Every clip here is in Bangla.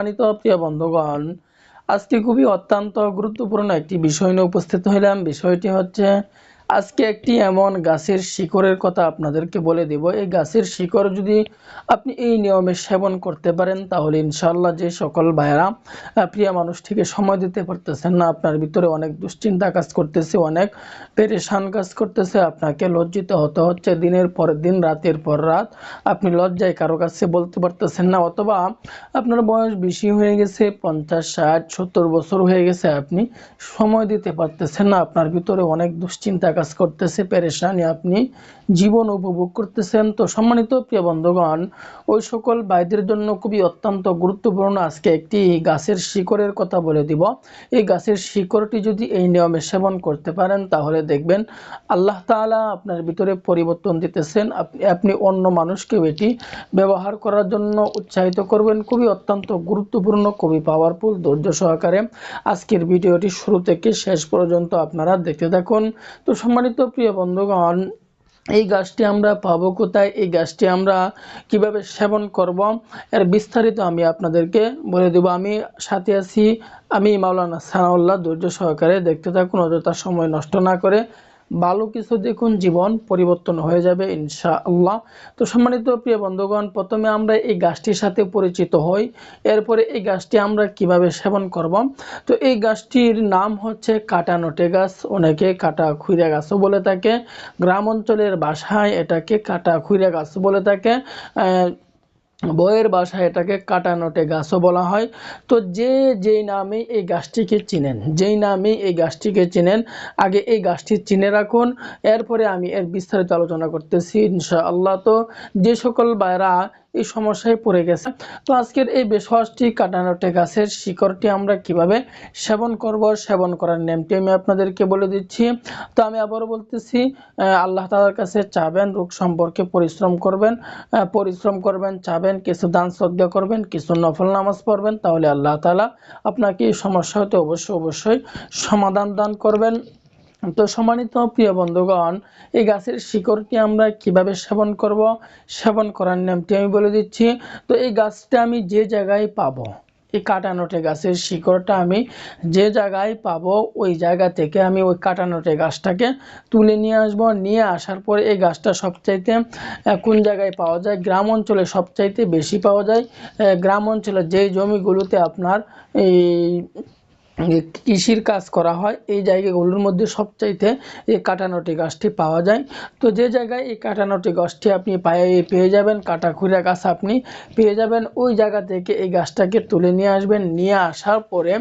সম্মানিত প্রিয় বন্ধুগণ আজকে খুবই অত্যন্ত গুরুত্বপূর্ণ একটি বিষয় নিয়ে উপস্থিত হইলাম। বিষয়টি হচ্ছে আজকে একটি এমন গাছের শিকড়ের কথা আপনাদেরকে বলে দেব। এই গাছের শিকড় যদি আপনি এই নিয়মে সেবন করতে পারেন, তাহলে ইনশাল্লাহ যে সকল ভাইয়েরা প্রিয় মানুষটিকে সময় দিতে পারতেছেন না, আপনার ভিতরে অনেক দুশ্চিন্তা কাজ করতেছে, অনেক পেরেশান কাজ করতেছে, আপনাকে লজ্জিত হতে হচ্ছে। দিনের পর দিন, রাতের পর রাত আপনি লজ্জায় কারও কাছে বলতে পারতেছেন না, অথবা আপনার বয়স বেশি হয়ে গেছে, পঞ্চাশ, ষাট, সত্তর বছর হয়ে গেছে, আপনি সময় দিতে পারতেছেন না, আপনার ভিতরে অনেক দুশ্চিন্তা কাজ করতেছে, পেরেশানি আপনি জীবন উপভোগ করতেছেন। তো সম্মানিত প্রিয় বন্ধুগণ, ওই সকল বাইদের জন্য খুবই অত্যন্ত গুরুত্বপূর্ণ আজকে একটি গাছের শিকড়ের কথা বলে দিব। এই গাছের শিকড়টি যদি এই নিয়মে সেবন করতে পারেন, তাহলে দেখবেন আল্লাহ তাআলা আপনার ভিতরে পরিবর্তন দিতেছেন। আপনি আপনি অন্য মানুষকেও এটি ব্যবহার করার জন্য উৎসাহিত করবেন। খুবই অত্যন্ত গুরুত্বপূর্ণ, খুবই পাওয়ারফুল ধৈর্য সহকারে আজকের ভিডিওটি শুরু থেকে শেষ পর্যন্ত আপনারা দেখতে থাকুন। তো সম্মানিত প্রিয় বন্ধুগণ, এই গাছটি আমরা পাবো কোথায়? এই গাছটি আমরা কীভাবে সেবন করব? এর বিস্তারিত আমি আপনাদেরকে বলে দেব। আমি সাথে আছি, আমি মাওলানা সানাউল্লাহ, ধৈর্য সহকারে। দেখতে থাকুন, অযথা সময় নষ্ট না করে। ভালো কিছু দেখুন, জীবন পরিবর্তন হয়ে যাবে, ইনশাআল্লাহ। তো সম্মানিত প্রিয় বন্ধুগণ, প্রথমে আমরা এই গাছটির সাথে পরিচিত হই। এরপরে এই গাছটি আমরা কীভাবে সেবন করব? তো এই গাছটির নাম হচ্ছে কাটা নটে গাছ। অনেকে কাটা খুইরা গাছও বলে থাকে। গ্রাম অঞ্চলের বাসায় এটাকে কাটা খুইরা গাছ বলে থাকে। বইয়ের বাসায় এটাকে কাটানোটে গাছও বলা হয়। তো যে, যেই নামে এই গাছটিকে চিনেন, যেই নামে এই গাছটিকে চিনেন, আগে এই গাছটি চিনে রাখুন। এরপরে আমি এর বিস্তারিত আলোচনা করতেছি ইনশাআল্লাহ। তো যে সকল বাইরা এই সমস্যায় পড়ে গেছে। তো আজকের এই বেশওয়াজটি কাটানোটে গাছের শিকড়টি আমরা কীভাবে সেবন করব, সেবন করার নেমটি আমি আপনাদেরকে বলে দিচ্ছি। তো আমি আবারও বলতেছি আল্লাহ তালার কাছে চাবেন, রোগ সম্পর্কে পরিশ্রম করবেন পরিশ্রম করবেন, চাবেন, কিছু দান শ্রদ্ধা করবেন, কিছু নফল নামাজ পড়বেন, তাহলে আল্লাহ তালা আপনাকে এই সমস্যা হতে অবশ্যই অবশ্যই সমাধান দান করবেন। তো সম্মানিত প্রিয় বন্ধুগণ, এই গাছের শিকড়টি আমরা কীভাবে সেবন করব? সেবন করার নামটি আমি বলে দিচ্ছি। তো এই গাছটা আমি যে জায়গায় পাবো, এই কাটানোটে গাছের শিকড়টা আমি যে জায়গায় পাবো, ওই জায়গা থেকে আমি ওই কাটানোটে গাছটাকে তুলে নিয়ে আসব। নিয়ে আসার পরে এই গাছটা সবচাইতে কোন জায়গায় পাওয়া যায়? গ্রাম অঞ্চলে সবচাইতে বেশি পাওয়া যায়। গ্রাম অঞ্চলে যেই জমিগুলোতে আপনার এই কৃষির কাজ করা হয়, এই জায়গাগুলোর মধ্যে সবচাইতে এই কাটানোটি গাছটি পাওয়া যায়। তো যে জায়গায় এই কাটানোটি গাছটি আপনি পায়ে পেয়ে যাবেন কাটাখুরা গাছ আপনি পেয়ে যাবেন, ওই জায়গা থেকে এই গাছটাকে তুলে নিয়ে আসবেন। নিয়ে আসার পরে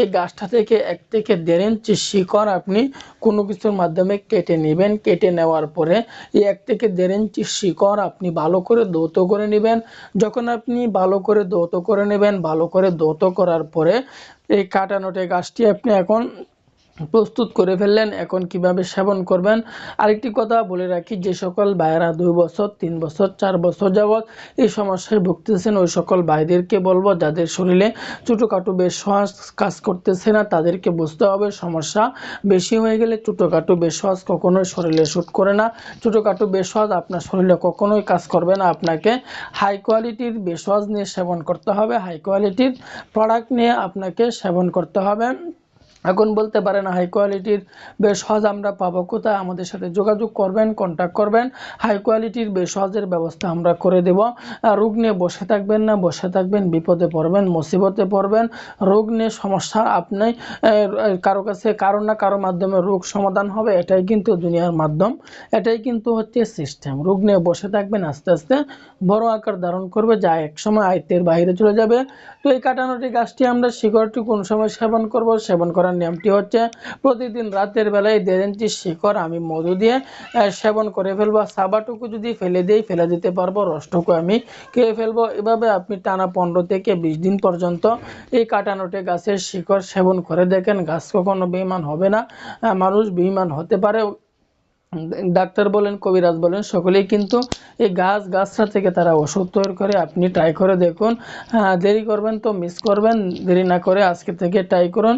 এই গাছটা থেকে এক থেকে দেড় ইঞ্চি শিকড় আপনি কোনো কিছুর মাধ্যমে কেটে নেবেন। কেটে নেওয়ার পরে এই এক থেকে দেড় ইঞ্চি শিকড় আপনি ভালো করে দৌত করে নেবেন। যখন আপনি ভালো করে দৌত করে নেবেন, ভালো করে দৌত করার পরে এই কাটানোটে গাছটি আপনি এখন প্রস্তুত করে ফেললেন। এখন কীভাবে সেবন করবেন? আরেকটি কথা বলে রাখি, যে সকল ভাইয়েরা দুই বছর, তিন বছর, চার বছর যাবৎ এই সমস্যায় ভুগতেছেন, ওই সকল ভাইদেরকে বলব, যাদের শরীরে ছোটোখাটো বেশ্বাস কাজ করতেছে না, তাদেরকে বুঝতে হবে সমস্যা বেশি হয়ে গেলে ছোটোখাটো বেশ্বাস কখনোই শরীরে শ্যুট করে না। ছোটোখাটো বেশ্বাস আপনার শরীরে কখনোই কাজ করবে না। আপনাকে হাই কোয়ালিটির বেশ্বাস নিয়ে সেবন করতে হবে, হাই কোয়ালিটির প্রোডাক্ট নিয়ে আপনাকে সেবন করতে হবে। এখন বলতে পারেন হাই কোয়ালিটির বেশ সহজ আমরা পাবো। কোথায়? আমাদের সাথে যোগাযোগ করবেন কন্ট্যাক্ট করবেন। হাই কোয়ালিটির বেশ সহজের ব্যবস্থা আমরা করে দেব। রোগ নিয়ে বসে থাকবেন না, বসে থাকবেন, বিপদে পড়বেন, মুসিবতে পড়বেন। রোগ নিয়ে সমস্যা আপনি কারও কাছে কারও না কারও মাধ্যমে রোগ সমাধান হবে, এটাই কিন্তু দুনিয়ার মাধ্যম। এটাই কিন্তু হচ্ছে সিস্টেম রোগ নিয়ে বসে থাকবেন, আস্তে আস্তে বড় আকার ধারণ করবে, যা এক সময় আয়ত্তের বাইরে চলে যাবে। তো এই কাটানোটি গাছটি আমরা শিকড়টি কোন সময় সেবন করব? সেবন করার নিয়মটি হচ্ছে প্রতিদিন রাতের বেলায় দেড় ইঞ্চি শিকড় আমি মধু দিয়ে সেবন করে ফেলব। সাবাটুকু যদি ফেলে দিই, ফেলে দিতে পারব, রসটুকু আমি খেয়ে ফেলব। এভাবে আপনি টানা পনেরো থেকে বিশ দিন পর্যন্ত এই কাটানোটে গাছের শিকড় সেবন করে দেখেন, গাছ কখনো বেইমান হবে না। মানুষ বেইমান হতে পারে। ডাক্তার বলেন, কবিরাজ বলেন, সকলেই কিন্তু এই গাছ গাছটা থেকে তারা ওষুধ তৈরি করে। আপনি ট্রাই করে দেখুন। দেরি করবেন তো মিস করবেন। দেরি না করে আজকে থেকে ট্রাই করুন।